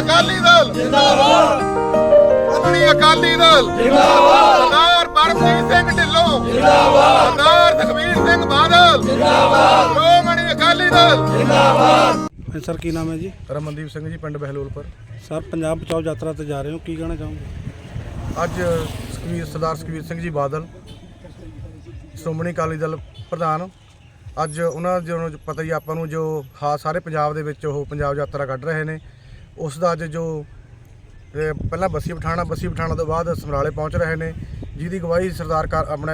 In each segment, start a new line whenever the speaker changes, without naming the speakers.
ਜਿੰਦਾਬਾਦ।
ਆਪਣੀ ਅਕਾਲੀ ਦਲ। ਜਿੰਦਾਬਾਦ। ਸਰਦਾਰ ਪਰਮਜੀਤ ਸਿੰਘ ਢਿੱਲੋਂ। ਜਿੰਦਾਬਾਦ। ਸਰਦਾਰ ਸੁਖਬੀਰ ਸਿੰਘ ਬਾਦਲ। ਜਿੰਦਾਬਾਦ। ਸ਼੍ਰੋਮਣੀ ਅਕਾਲੀ ਦਲ।
ਹਾਂਜੀ ਸਰ ਕੀ ਨਾਮ ਹੈ ਜੀ?
ਰਮਨਦੀਪ ਸਿੰਘ ਜੀ ਪਿੰਡ ਬਹਿਲੋਲਪੁਰ
ਸਰ ਪੰਜਾਬ ਬਚਾਓ ਯਾਤਰਾ ਤੇ ਜਾ ਰਹੇ ਹੋ ਕੀ ਕਹਿਣਾ ਚਾਹੋਗੇ?
ਅੱਜ ਸੁਖਬੀਰ ਸਰਦਾਰ ਸੁਖਬੀਰ ਸਿੰਘ ਜੀ ਬਾਦਲ ਸ਼੍ਰੋਮਣੀ ਅਕਾਲੀ ਦਲ ਪ੍ਰਧਾਨ। ਅੱਜ ਉਹਨਾਂ ਜੋ ਪਤਾ ਹੀ ਆਪਾਂ ਨੂੰ ਜੋ ਹਾਂ ਸਾਰੇ ਪੰਜਾਬ ਦੇ ਵਿੱਚ ਉਹ ਪੰਜਾਬ ਯਾਤਰਾ ਕੱਢ ਰਹੇ ਨੇ। ਉਸ ਦਾ ਅੱਜ ਜੋ ਪਹਿਲਾਂ ਬੱਸੀ ਪਠਾਣਾ ਬੱਸੀ ਪਠਾਣਾ ਤੋਂ ਬਾਅਦ ਸਮਰਾਲੇ ਪਹੁੰਚ ਰਹੇ ਨੇ ਜਿਹਦੀ ਗਵਾਹੀ ਸਰਦਾਰ ਆਪਣੇ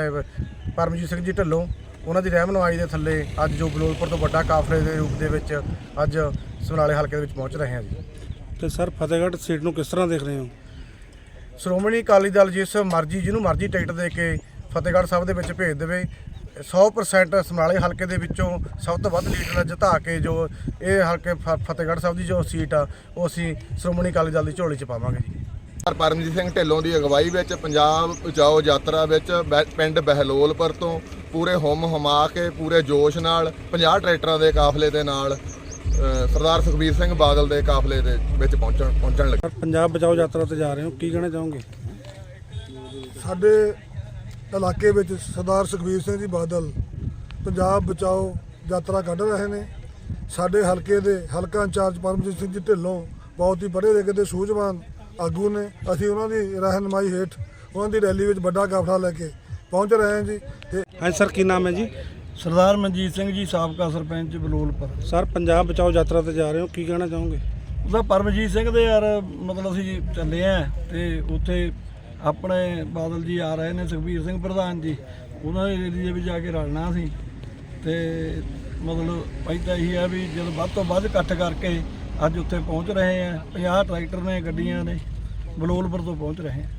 ਪਰਮਜੀਤ ਸਿੰਘ ਜੀ ਢੱਲੋਂ ਉਹਨਾਂ ਦੀ ਰਹਿਨੁਮਾਈ ਦੇ ਥੱਲੇ ਅੱਜ ਜੋ ਬਲੋਲਪੁਰ ਤੋਂ ਵੱਡਾ ਕਾਫਲੇ ਦੇ ਰੂਪ ਦੇ ਵਿੱਚ ਅੱਜ ਸਮਰਾਲੇ ਹਲਕੇ ਦੇ ਵਿੱਚ ਪਹੁੰਚ ਰਹੇ ਹਾਂ ਜੀ।
ਤੇ ਸਰ ਫਤਿਹਗੜ੍ਹ ਸੀਟ ਨੂੰ ਕਿਸ ਤਰ੍ਹਾਂ ਦੇਖ ਰਹੇ ਹੋ?
ਸ਼੍ਰੋਮਣੀ ਅਕਾਲੀ ਦਲ ਜਿਸ ਮਰਜ਼ੀ ਜਿਹਨੂੰ ਮਰਜ਼ੀ ਟਿਕਟ ਦੇ ਕੇ ਫਤਿਹਗੜ੍ਹ ਸਾਹਿਬ ਦੇ ਵਿੱਚ ਭੇਜ ਦੇਵੇ 100% ਸਮਰਾਲੇ ਹਲਕੇ ਦੇ ਵਿੱਚੋਂ ਸਭ ਤੋਂ ਵੱਧ ਲੀਡਰ ਜਿਤਾ ਕੇ ਜੋ ਇਹ ਹਲਕੇ ਫ- ਫਤਿਹਗੜ੍ਹ ਸਾਹਿਬ ਦੀ ਜੋ ਸੀਟ ਆ ਉਹ ਅਸੀਂ ਸ਼੍ਰੋਮਣੀ ਅਕਾਲੀ ਦਲ ਦੀ ਝੋਲੀ 'ਚ ਪਾਵਾਂਗੇ ਜੀ।
ਸਰਦਾਰ ਪਰਮਜੀਤ ਸਿੰਘ ਢਿੱਲੋਂ ਦੀ ਅਗਵਾਈ ਵਿੱਚ ਪੰਜਾਬ ਬਚਾਓ ਯਾਤਰਾ ਵਿੱਚ ਪਿੰਡ ਬਹਿਲੋਲਪੁਰ ਤੋਂ ਪੂਰੇ ਹੁਮ ਹੁਮਾ ਕੇ ਪੂਰੇ ਜੋਸ਼ ਨਾਲ 50 ਟਰੈਕਟਰਾਂ ਦੇ ਕਾਫਲੇ ਦੇ ਨਾਲ ਸਰਦਾਰ ਸੁਖਬੀਰ ਸਿੰਘ ਬਾਦਲ ਦੇ ਕਾਫਲੇ ਦੇ ਵਿੱਚ ਪਹੁੰਚਣ ਪਹੁੰਚਣ ਲੱਗੇ।
ਪੰਜਾਬ ਬਚਾਓ ਯਾਤਰਾ ਤੇ ਜਾ ਰਹੇ ਹੋ ਕੀ ਕਹਿਣਾ ਚਾਹੋਗੇ?
ਸਾਡੇ ਇਲਾਕੇ ਵਿੱਚ ਸਰਦਾਰ ਸੁਖਬੀਰ ਸਿੰਘ ਜੀ ਬਾਦਲ ਪੰਜਾਬ ਬਚਾਓ ਯਾਤਰਾ ਕੱਢ ਰਹੇ ਨੇ। ਸਾਡੇ ਹਲਕੇ ਦੇ ਹਲਕਾ ਇੰਚਾਰਜ ਪਰਮਜੀਤ ਸਿੰਘ ਜੀ ਢਿੱਲੋਂ ਬਹੁਤ ਹੀ ਪੜ੍ਹੇ ਲਿਖੇ ਤੇ ਸੂਝਵਾਨ ਆਗੂ ਨੇ। ਅਸੀਂ ਉਹਨਾਂ ਦੀ ਰਹਿਨਮਾਈ ਹੇਠ ਉਹਨਾਂ ਦੀ ਰੈਲੀ ਵਿੱਚ ਵੱਡਾ ਕਾਫਲਾ ਲੈ ਕੇ ਪਹੁੰਚ ਰਹੇ ਹਾਂ ਜੀ। ਤੇ
ਹਾਂਜੀ ਸਰ ਕੀ ਨਾਮ ਹੈ ਜੀ?
ਸਰਦਾਰ ਮਨਜੀਤ ਸਿੰਘ ਜੀ ਸਾਬਕਾ ਸਰਪੰਚ ਬਲੋਲਪੁਰ।
ਸਰ ਪੰਜਾਬ ਬਚਾਓ ਯਾਤਰਾ ਤੇ ਜਾ ਰਹੇ ਹੋ ਕੀ ਕਹਿਣਾ ਚਾਹੋਗੇ?
ਉਹਦਾ ਪਰਮਜੀਤ ਸਿੰਘ ਦੇ ਯਾਰ ਮਤਲਬ ਅਸੀਂ ਚੱਲੇ ਆ ਤੇ ਉੱਥੇ ਆਪਣੇ ਬਾਦਲ ਜੀ ਆ ਰਹੇ ਨੇ ਸੁਖਬੀਰ ਸਿੰਘ ਪ੍ਰਧਾਨ ਜੀ, ਉਹਨਾਂ ਦੇ ਏਰੀਏ ਵਿੱਚ ਜਾ ਕੇ ਰਲਣਾ ਸੀ। ਤੇ ਮਤਲਬ ਪਹਿਲਾਂ ਇਹੀ ਆ ਵੀ ਜਦੋਂ ਵੱਧ ਤੋਂ ਵੱਧ ਇਕੱਠ ਕਰਕੇ ਅੱਜ ਉੱਥੇ ਪਹੁੰਚ ਰਹੇ ਆ 50 ਟਰੈਕਟਰ ਨੇ, ਗੱਡੀਆਂ ਨੇ, ਬਲੋਲਪੁਰ ਤੋਂ ਪਹੁੰਚ ਰਹੇ ਆ।